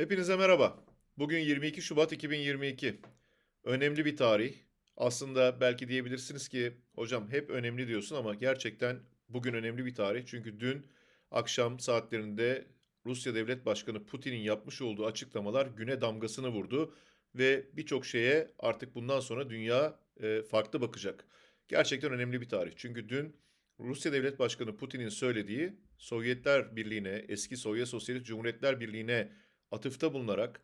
Hepinize merhaba. Bugün 22 Şubat 2022. Önemli bir tarih. Aslında belki diyebilirsiniz ki hocam hep önemli diyorsun ama gerçekten bugün önemli bir tarih. Çünkü dün akşam saatlerinde Rusya Devlet Başkanı Putin'in yapmış olduğu açıklamalar güne damgasını vurdu ve birçok şeye artık bundan sonra dünya e, farklı bakacak. Gerçekten önemli bir tarih. Çünkü dün Rusya Devlet Başkanı Putin'in söylediği Sovyetler Birliği'ne, eski Sovyet Sosyalist Cumhuriyetler Birliği'ne atıfta bulunarak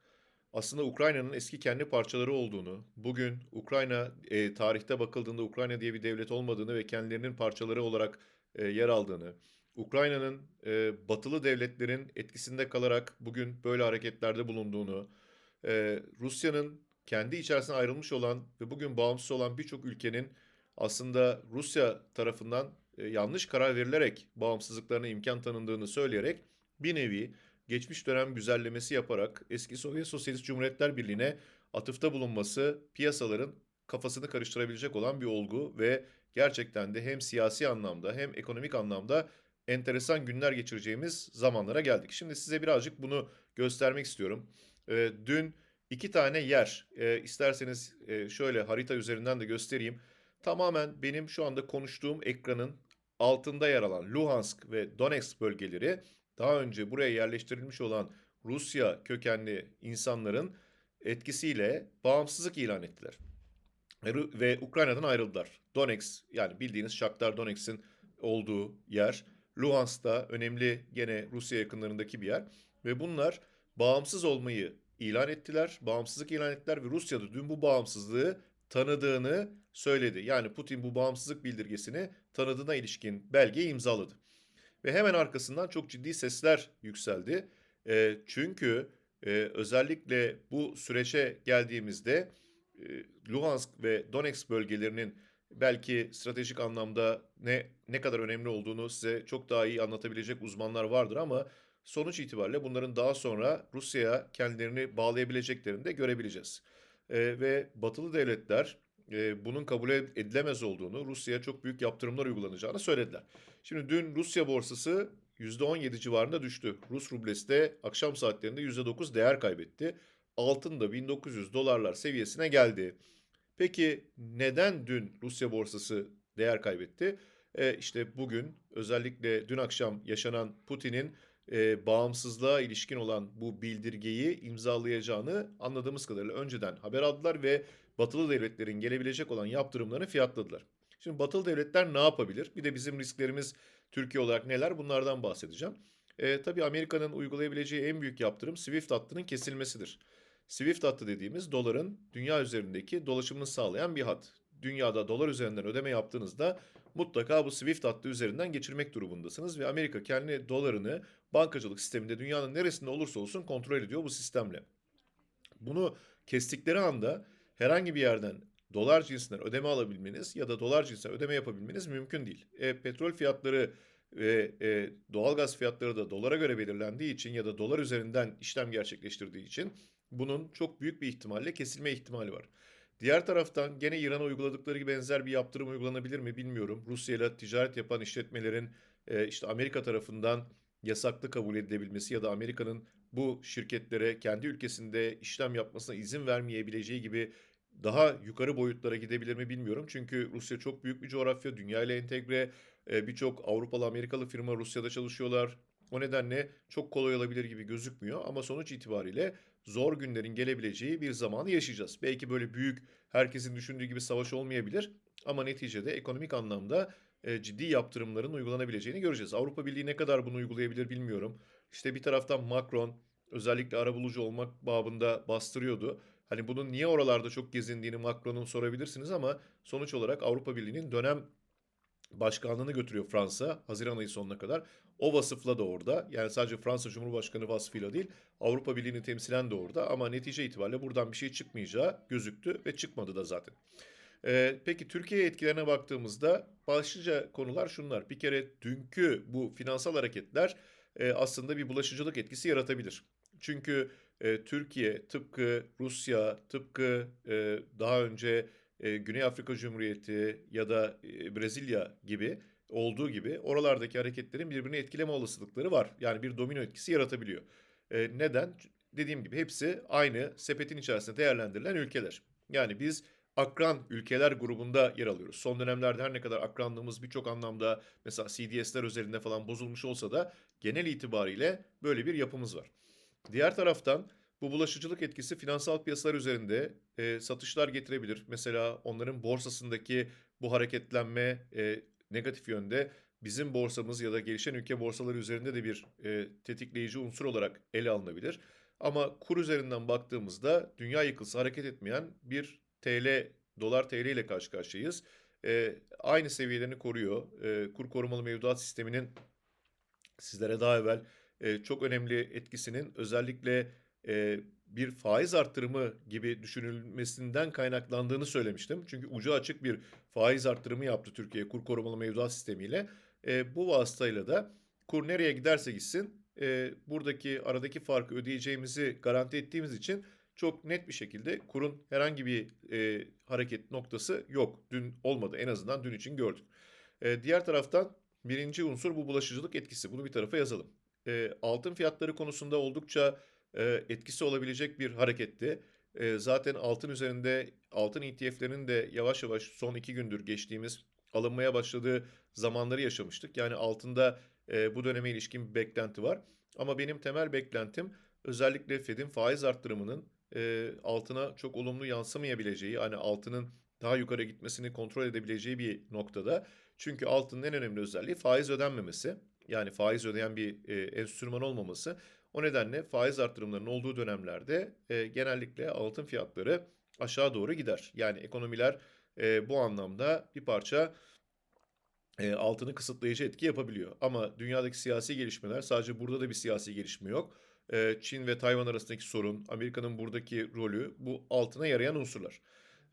aslında Ukrayna'nın eski kendi parçaları olduğunu, bugün Ukrayna e, tarihte bakıldığında Ukrayna diye bir devlet olmadığını ve kendilerinin parçaları olarak e, yer aldığını, Ukrayna'nın e, batılı devletlerin etkisinde kalarak bugün böyle hareketlerde bulunduğunu, e, Rusya'nın kendi içerisinde ayrılmış olan ve bugün bağımsız olan birçok ülkenin aslında Rusya tarafından e, yanlış karar verilerek bağımsızlıklarına imkan tanındığını söyleyerek bir nevi geçmiş dönem güzellemesi yaparak eski Sovyet Sosyalist Cumhuriyetler Birliği'ne atıfta bulunması piyasaların kafasını karıştırabilecek olan bir olgu ve gerçekten de hem siyasi anlamda hem ekonomik anlamda enteresan günler geçireceğimiz zamanlara geldik. Şimdi size birazcık bunu göstermek istiyorum. Ee, dün iki tane yer, e, isterseniz e, şöyle harita üzerinden de göstereyim. Tamamen benim şu anda konuştuğum ekranın altında yer alan Luhansk ve Donetsk bölgeleri daha önce buraya yerleştirilmiş olan Rusya kökenli insanların etkisiyle bağımsızlık ilan ettiler. Ve Ukrayna'dan ayrıldılar. Donetsk yani bildiğiniz Shakhtar Donetsk'in olduğu yer. Luhansk da önemli gene Rusya yakınlarındaki bir yer. Ve bunlar bağımsız olmayı ilan ettiler. Bağımsızlık ilan ettiler ve Rusya da dün bu bağımsızlığı tanıdığını söyledi. Yani Putin bu bağımsızlık bildirgesini tanıdığına ilişkin belgeyi imzaladı. Ve hemen arkasından çok ciddi sesler yükseldi. E, çünkü e, özellikle bu süreçe geldiğimizde e, Luhansk ve Donetsk bölgelerinin belki stratejik anlamda ne ne kadar önemli olduğunu size çok daha iyi anlatabilecek uzmanlar vardır ama sonuç itibariyle bunların daha sonra Rusya'ya kendilerini bağlayabileceklerini de görebileceğiz. E, ve batılı devletler e, bunun kabul edilemez olduğunu, Rusya'ya çok büyük yaptırımlar uygulanacağını söylediler. Şimdi dün Rusya borsası %17 civarında düştü. Rus rublesi de akşam saatlerinde %9 değer kaybetti. Altın da 1900 dolarlar seviyesine geldi. Peki neden dün Rusya borsası değer kaybetti? E, işte bugün özellikle dün akşam yaşanan Putin'in e, bağımsızlığa ilişkin olan bu bildirgeyi imzalayacağını anladığımız kadarıyla önceden haber aldılar ve batılı devletlerin gelebilecek olan yaptırımlarını fiyatladılar. Şimdi batılı devletler ne yapabilir? Bir de bizim risklerimiz Türkiye olarak neler? Bunlardan bahsedeceğim. E, tabii Amerika'nın uygulayabileceği en büyük yaptırım SWIFT hattının kesilmesidir. SWIFT hattı dediğimiz doların dünya üzerindeki dolaşımını sağlayan bir hat. Dünyada dolar üzerinden ödeme yaptığınızda mutlaka bu SWIFT hattı üzerinden geçirmek durumundasınız ve Amerika kendi dolarını bankacılık sisteminde dünyanın neresinde olursa olsun kontrol ediyor bu sistemle. Bunu kestikleri anda herhangi bir yerden dolar cinsinden ödeme alabilmeniz ya da dolar cinsinden ödeme yapabilmeniz mümkün değil. E, petrol fiyatları ve e, doğalgaz fiyatları da dolara göre belirlendiği için ya da dolar üzerinden işlem gerçekleştirdiği için bunun çok büyük bir ihtimalle kesilme ihtimali var. Diğer taraftan gene İran'a uyguladıkları gibi benzer bir yaptırım uygulanabilir mi bilmiyorum. Rusya ile ticaret yapan işletmelerin e, işte Amerika tarafından yasaklı kabul edilebilmesi ya da Amerika'nın bu şirketlere kendi ülkesinde işlem yapmasına izin vermeyebileceği gibi daha yukarı boyutlara gidebilir mi bilmiyorum. Çünkü Rusya çok büyük bir coğrafya, dünya ile entegre. E, Birçok Avrupalı, Amerikalı firma Rusya'da çalışıyorlar. O nedenle çok kolay olabilir gibi gözükmüyor ama sonuç itibariyle zor günlerin gelebileceği bir zamanı yaşayacağız. Belki böyle büyük, herkesin düşündüğü gibi savaş olmayabilir ama neticede ekonomik anlamda e, ciddi yaptırımların uygulanabileceğini göreceğiz. Avrupa Birliği ne kadar bunu uygulayabilir bilmiyorum. İşte bir taraftan Macron özellikle arabulucu olmak babında bastırıyordu. Hani bunun niye oralarda çok gezindiğini Macron'un sorabilirsiniz ama sonuç olarak Avrupa Birliği'nin dönem başkanlığını götürüyor Fransa Haziran ayı sonuna kadar. O vasıfla da orada. Yani sadece Fransa Cumhurbaşkanı vasfıyla değil Avrupa Birliği'ni temsilen de orada. Ama netice itibariyle buradan bir şey çıkmayacağı gözüktü ve çıkmadı da zaten. Ee, peki Türkiye etkilerine baktığımızda başlıca konular şunlar. Bir kere dünkü bu finansal hareketler e, aslında bir bulaşıcılık etkisi yaratabilir. Çünkü e, Türkiye tıpkı Rusya, tıpkı e, daha önce e, Güney Afrika Cumhuriyeti ya da e, Brezilya gibi olduğu gibi oralardaki hareketlerin birbirini etkileme olasılıkları var. Yani bir domino etkisi yaratabiliyor. E, neden? dediğim gibi hepsi aynı sepetin içerisinde değerlendirilen ülkeler. Yani biz akran ülkeler grubunda yer alıyoruz. Son dönemlerde her ne kadar akranlığımız birçok anlamda mesela CDS'ler üzerinde falan bozulmuş olsa da genel itibariyle böyle bir yapımız var. Diğer taraftan bu bulaşıcılık etkisi finansal piyasalar üzerinde e, satışlar getirebilir. Mesela onların borsasındaki bu hareketlenme e, negatif yönde bizim borsamız ya da gelişen ülke borsaları üzerinde de bir e, tetikleyici unsur olarak ele alınabilir. Ama kur üzerinden baktığımızda dünya yıkılsa hareket etmeyen bir TL, dolar TL ile karşı karşıyayız. E, aynı seviyelerini koruyor. E, kur korumalı mevduat sisteminin sizlere daha evvel e, çok önemli etkisinin özellikle e, bir faiz arttırımı gibi düşünülmesinden kaynaklandığını söylemiştim. Çünkü ucu açık bir faiz arttırımı yaptı Türkiye kur korumalı mevduat sistemiyle. E, bu vasıtayla da kur nereye giderse gitsin e, buradaki aradaki farkı ödeyeceğimizi garanti ettiğimiz için çok net bir şekilde kurun herhangi bir e, hareket noktası yok. Dün olmadı en azından dün için gördük. E, diğer taraftan birinci unsur bu bulaşıcılık etkisi. Bunu bir tarafa yazalım. E, altın fiyatları konusunda oldukça etkisi olabilecek bir hareketti. E, zaten altın üzerinde altın ETF'lerinin de yavaş yavaş son iki gündür geçtiğimiz alınmaya başladığı zamanları yaşamıştık. Yani altında e, bu döneme ilişkin bir beklenti var. Ama benim temel beklentim özellikle Fed'in faiz arttırımının e, altına çok olumlu yansımayabileceği, hani altının daha yukarı gitmesini kontrol edebileceği bir noktada. Çünkü altının en önemli özelliği faiz ödenmemesi. Yani faiz ödeyen bir e, enstrüman olmaması. O nedenle faiz arttırımlarının olduğu dönemlerde e, genellikle altın fiyatları aşağı doğru gider. Yani ekonomiler e, bu anlamda bir parça e, altını kısıtlayıcı etki yapabiliyor. Ama dünyadaki siyasi gelişmeler sadece burada da bir siyasi gelişme yok. E, Çin ve Tayvan arasındaki sorun, Amerika'nın buradaki rolü bu altına yarayan unsurlar.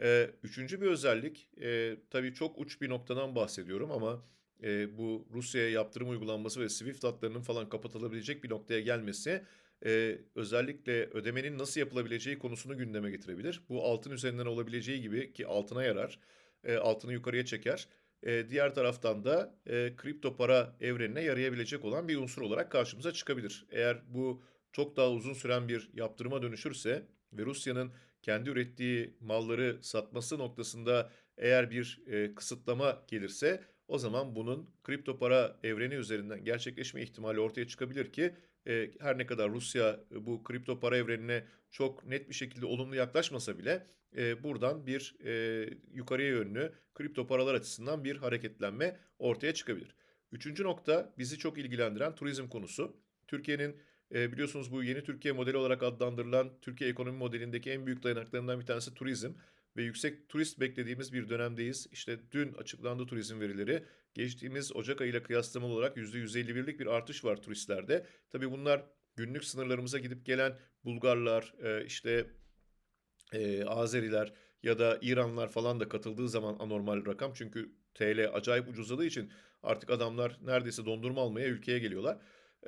E, üçüncü bir özellik, e, tabii çok uç bir noktadan bahsediyorum ama e, bu Rusya'ya yaptırım uygulanması ve SWIFT hatlarının falan kapatılabilecek bir noktaya gelmesi e, özellikle ödemenin nasıl yapılabileceği konusunu gündeme getirebilir. Bu altın üzerinden olabileceği gibi ki altına yarar, e, altını yukarıya çeker. E, diğer taraftan da e, kripto para evrenine yarayabilecek olan bir unsur olarak karşımıza çıkabilir. Eğer bu çok daha uzun süren bir yaptırıma dönüşürse ve Rusya'nın kendi ürettiği malları satması noktasında eğer bir e, kısıtlama gelirse o zaman bunun kripto para evreni üzerinden gerçekleşme ihtimali ortaya çıkabilir ki e, her ne kadar Rusya e, bu kripto para evrenine çok net bir şekilde olumlu yaklaşmasa bile e, buradan bir e, yukarıya yönlü kripto paralar açısından bir hareketlenme ortaya çıkabilir. Üçüncü nokta bizi çok ilgilendiren turizm konusu. Türkiye'nin e, biliyorsunuz bu yeni Türkiye modeli olarak adlandırılan Türkiye ekonomi modelindeki en büyük dayanaklarından bir tanesi turizm ve yüksek turist beklediğimiz bir dönemdeyiz. İşte dün açıklandı turizm verileri. Geçtiğimiz Ocak ayıyla kıyaslamalı olarak %151'lik bir artış var turistlerde. Tabii bunlar günlük sınırlarımıza gidip gelen Bulgarlar, e, işte e, Azeriler ya da İranlar falan da katıldığı zaman anormal rakam. Çünkü TL acayip ucuzladığı için artık adamlar neredeyse dondurma almaya ülkeye geliyorlar.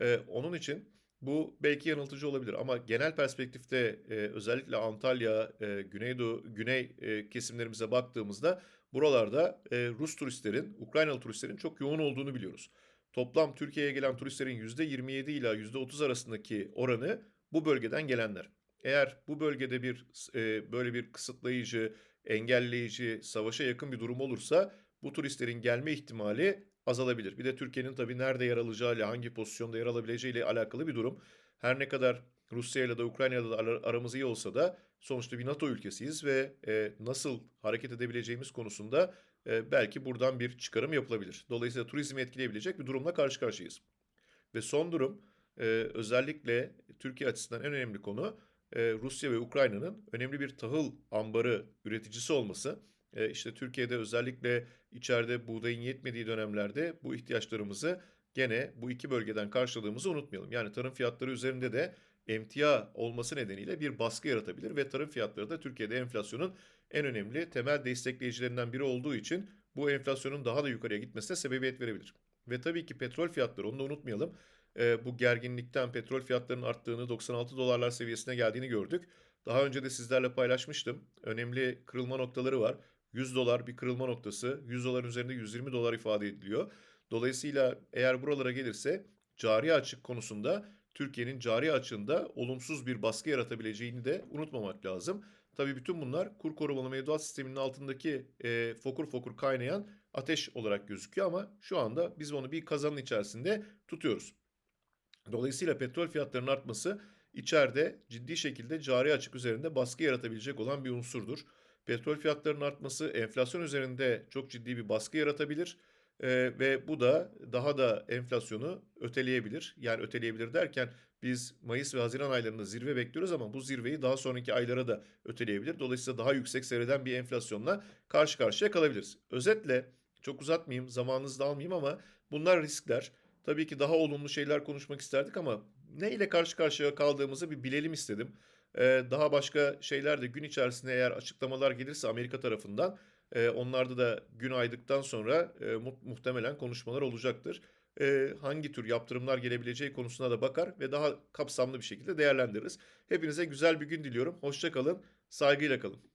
E, onun için bu belki yanıltıcı olabilir ama genel perspektifte e, özellikle Antalya, e, Güneydoğu, Güney e, kesimlerimize baktığımızda buralarda e, Rus turistlerin, Ukraynalı turistlerin çok yoğun olduğunu biliyoruz. Toplam Türkiye'ye gelen turistlerin %27 ila %30 arasındaki oranı bu bölgeden gelenler. Eğer bu bölgede bir e, böyle bir kısıtlayıcı, engelleyici, savaşa yakın bir durum olursa bu turistlerin gelme ihtimali azalabilir. Bir de Türkiye'nin tabii nerede yer alacağıyla, hangi pozisyonda yer alabileceğiyle alakalı bir durum. Her ne kadar Rusya ile de Ukrayna'da da aramız iyi olsa da sonuçta bir NATO ülkesiyiz ve e, nasıl hareket edebileceğimiz konusunda e, belki buradan bir çıkarım yapılabilir. Dolayısıyla turizmi etkileyebilecek bir durumla karşı karşıyayız. Ve son durum e, özellikle Türkiye açısından en önemli konu e, Rusya ve Ukrayna'nın önemli bir tahıl ambarı üreticisi olması. E, işte Türkiye'de özellikle içeride buğdayın yetmediği dönemlerde bu ihtiyaçlarımızı gene bu iki bölgeden karşıladığımızı unutmayalım. Yani tarım fiyatları üzerinde de emtia olması nedeniyle bir baskı yaratabilir ve tarım fiyatları da Türkiye'de enflasyonun en önemli temel destekleyicilerinden biri olduğu için bu enflasyonun daha da yukarıya gitmesine sebebiyet verebilir. Ve tabii ki petrol fiyatları onu da unutmayalım. E, bu gerginlikten petrol fiyatlarının arttığını 96 dolarlar seviyesine geldiğini gördük. Daha önce de sizlerle paylaşmıştım. Önemli kırılma noktaları var. 100 dolar bir kırılma noktası. 100 doların üzerinde 120 dolar ifade ediliyor. Dolayısıyla eğer buralara gelirse cari açık konusunda Türkiye'nin cari açığında olumsuz bir baskı yaratabileceğini de unutmamak lazım. Tabii bütün bunlar kur korumalı mevduat sisteminin altındaki e, fokur fokur kaynayan ateş olarak gözüküyor ama şu anda biz onu bir kazanın içerisinde tutuyoruz. Dolayısıyla petrol fiyatlarının artması içeride ciddi şekilde cari açık üzerinde baskı yaratabilecek olan bir unsurdur. Petrol fiyatlarının artması enflasyon üzerinde çok ciddi bir baskı yaratabilir. Ee, ve bu da daha da enflasyonu öteleyebilir. Yani öteleyebilir derken biz Mayıs ve Haziran aylarında zirve bekliyoruz ama bu zirveyi daha sonraki aylara da öteleyebilir. Dolayısıyla daha yüksek seyreden bir enflasyonla karşı karşıya kalabiliriz. Özetle çok uzatmayayım, zamanınızı da almayayım ama bunlar riskler. Tabii ki daha olumlu şeyler konuşmak isterdik ama ne ile karşı karşıya kaldığımızı bir bilelim istedim. Ee, daha başka şeyler de gün içerisinde eğer açıklamalar gelirse Amerika tarafından e, onlarda da gün aydıktan sonra e, mu- muhtemelen konuşmalar olacaktır. E, hangi tür yaptırımlar gelebileceği konusuna da bakar ve daha kapsamlı bir şekilde değerlendiririz. Hepinize güzel bir gün diliyorum. Hoşça kalın, saygıyla kalın.